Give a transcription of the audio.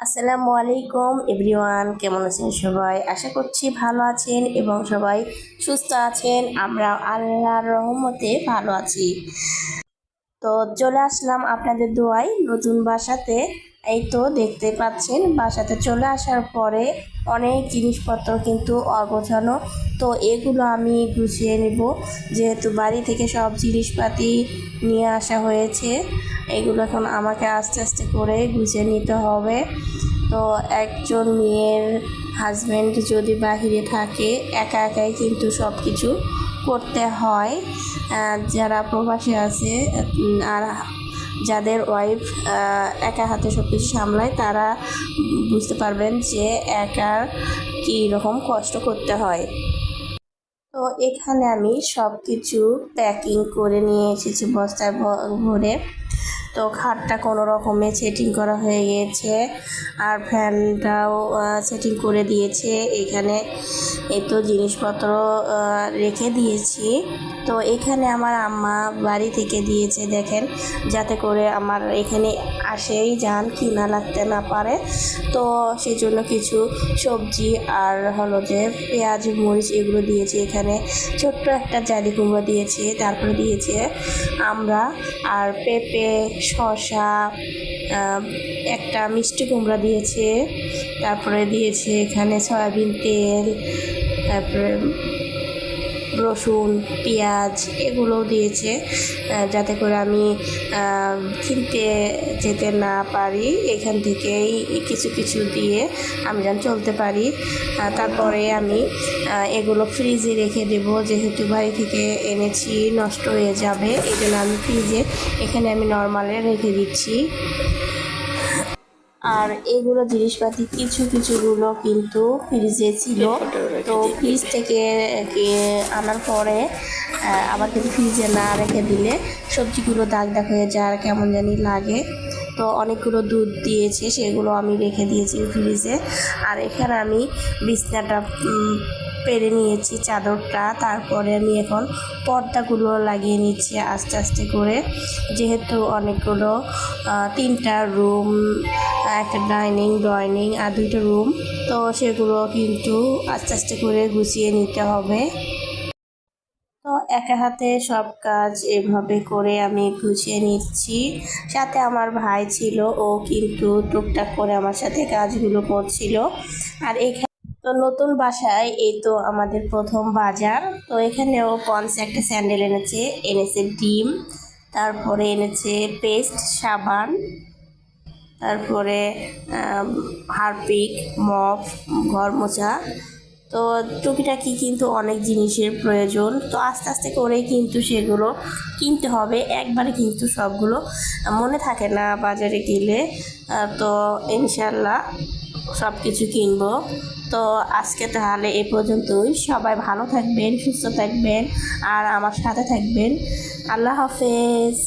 আসসালামু আলাইকুম, এভরিওয়ান কেমন আছেন সবাই? আশা করছি ভালো আছেন এবং সবাই সুস্থ আছেন। আমরা আল্লাহর রহমতে ভালো আছি। তো চলে আসলাম আপনাদের দোয়ায় নতুন বাসাতে। এই তো দেখতে পাচ্ছেন, বাসাতে চলে আসার পরে অনেক জিনিসপত্র কিন্তু অগোছানো তো এগুলো আমি গুছিয়ে নেব, যেহেতু বাড়ি থেকে সব জিনিসপাতি নিয়ে আসা হয়েছে, এগুলো এখন আমাকে আস্তে আস্তে করে গুছিয়ে নিতে হবে। তো একজন মেয়ের হাজব্যান্ড যদি বাহিরে থাকে, একা একাই কিন্তু সব কিছু করতে হয়। যারা প্রবাসী আছে আর যাদের ওয়াইফ একা হাতে সব কিছু সামলায়, তারা বুঝতে পারবেন যে একার কী রকম কষ্ট করতে হয়। তো এখানে আমি সব কিছু প্যাকিং করে নিয়ে এসেছি বস্তায় ভরে। তো খাটটা কোনো রকমে সেটিং করা হয়ে গিয়েছে আর ফ্যানটাও সেটিং করে দিয়েছে। এখানে এই তো জিনিসপত্র রেখে দিয়েছি। তো এখানে আমার আম্মা বাড়ি থেকে দিয়েছে, দেখেন, যাতে করে আমার এখানে আসেই যান, কিনা লাগতে না পারে। তো সেই জন্য কিছু সবজি আর হলো যে পেঁয়াজ, মরিচ এগুলো দিয়েছে। এখানে ছোট্ট একটা জালি কুমড়ো দিয়েছে, তারপরে দিয়েছে আমরা আর পেঁপে শসা একটা মিষ্টি কুমড়া দিয়েছে তারপরে দিয়েছে এখানে সয়াবিন তেল তারপরে রসুন, পেঁয়াজ এগুলোও দিয়েছে যাতে করে আমি কিনতে যেতে না পারি এখান থেকেই কিছু কিছু দিয়ে আমি যেন চলতে পারি। তারপরে আমি এগুলো ফ্রিজে রেখে দেব, যেহেতু বাড়ি থেকে এনেছি, নষ্ট হয়ে যাবে, এই জন্য আমি ফ্রিজে এখানে আমি নর্মালে রেখে দিচ্ছি। আর এগুলো জিনিসপাতি কিছু কিছুগুলো কিন্তু ফ্রিজে ছিল। তো ফ্রিজ থেকে আনার পরে আবার কিন্তু ফ্রিজে না রেখে দিলে সবজিগুলো দাগ দাগ হয়ে যায় আর কেমন জানি লাগে। তো অনেকগুলো দুধ দিয়েছে সেগুলো আমি রেখে দিয়েছি ফ্রিজে আর এখানে আমি বিছনাটা পেরে নিয়েছি চাদরটা। তারপরে আমি এখন পর্দাগুলো লাগিয়ে নিচ্ছি আস্তে আস্তে করে। যেহেতু অনেকগুলো তিনটা রুম একটা ডাইনিং, ড্রয়িং আর দুইটা রুম। তো সেগুলো কিন্তু আস্তে আস্তে করে গুছিয়ে নিতে হবে। তো একা হাতে সব কাজ এভাবে করে আমি গুছিয়ে নিচ্ছি। সাথে আমার ভাই ছিল, ও কিন্তু টুকটাক করে আমার সাথে কাজগুলো করছিল। আর এখানে তো নতুন বাসায় এই তো আমাদের প্রথম বাজার। তো এখানেও পন্স একটা স্যান্ডেল এনেছে এনেছে ডিম, তারপরে এনেছে পেস্ট, সাবান। তারপরে হারপিক মপ ঘর মোছা। তো টুকিটাকি কিন্তু অনেক জিনিসের প্রয়োজন। তো আস্তে আস্তে করে কিন্তু সেগুলো কিনতে হবে। একবারে কিন্তু সবগুলো মনে থাকে না বাজারে গেলে। তো ইনশাল্লাহ সব কিছু কিনবো। তো আজকে তাহলে এ পর্যন্তই। সবাই ভালো থাকবেন, সুস্থ থাকবেন, আর আমার সাথে থাকবেন। আল্লাহ হাফেজ।